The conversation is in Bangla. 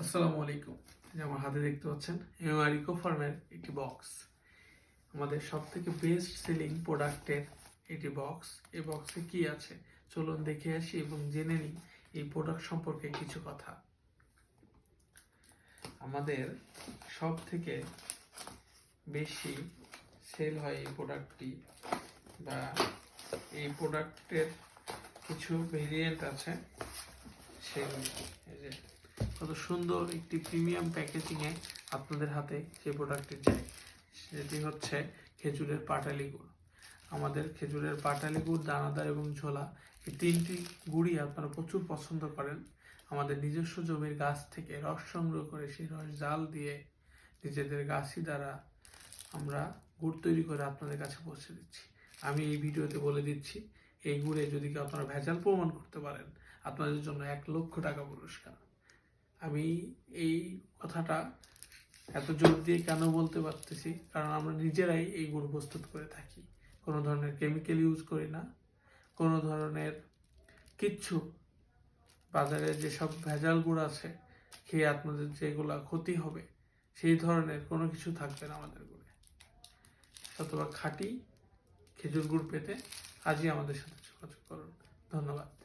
আসসালামু আলাইকুম। আমার হাতে দেখতে পাচ্ছেন এমআর ইকো ফার্মের একটি বক্স আমাদের সব থেকে বেস্ট সেলিং প্রোডাক্টের একটি বক্স এই বক্সে কি আছে? চলুন দেখে আসি এবং জেনে নিই এই প্রোডাক্ট সম্পর্কে কিছু কথা। আমাদের সব থেকে বেশি সেল হয় এই প্রোডাক্টটি বা এই প্রোডাক্টের কিছু ভেরিয়েন্ট আছে। সেগুলি কত সুন্দর একটি প্রিমিয়াম প্যাকেজিং এ আপনাদের হাতে যে প্রোডাক্টটি যায় সেটি হচ্ছে খেজুরের পাটালি গুড় আমাদের খেজুরের পাটালি গুড় দানাদার এবং ঝোলা এই তিনটি গুড়ই আপনারা প্রচুর পছন্দ করেন। আমাদের নিজস্ব জমির গাছ থেকে রস সংগ্রহ করে সেই রস জাল দিয়ে নিজেদের গাছই দ্বারা আমরা গুড় তৈরি করে আপনাদের কাছে পৌঁছে দিচ্ছি। আমি এই ভিডিওতে বলে দিচ্ছি, এই গুড়ে যদি কেউ আপনারা ভেজাল প্রমাণ করতে পারেন, আপনাদের জন্য এক লক্ষ টাকা পুরস্কার। আমি এই কথাটা এত জোর দিয়ে কেন বলতে পারতেছি? কারণ আমরা নিজেরাই এই গুড় প্রস্তুত করে থাকি। কোনো ধরনের কেমিক্যাল ইউজ করি না। কোনো ধরনের কিচ্ছু। বাজারে যেসব ভেজাল গুড় আছে, খেয়ে আপনাদের যেগুলা ক্ষতি হবে, সেই ধরনের কোনো কিছু থাকবে না আমাদের গুড়ে। শতভাগ খাঁটি খেজুর গুড় পেতে আজই আমাদের সাথে যোগাযোগ করুন। ধন্যবাদ।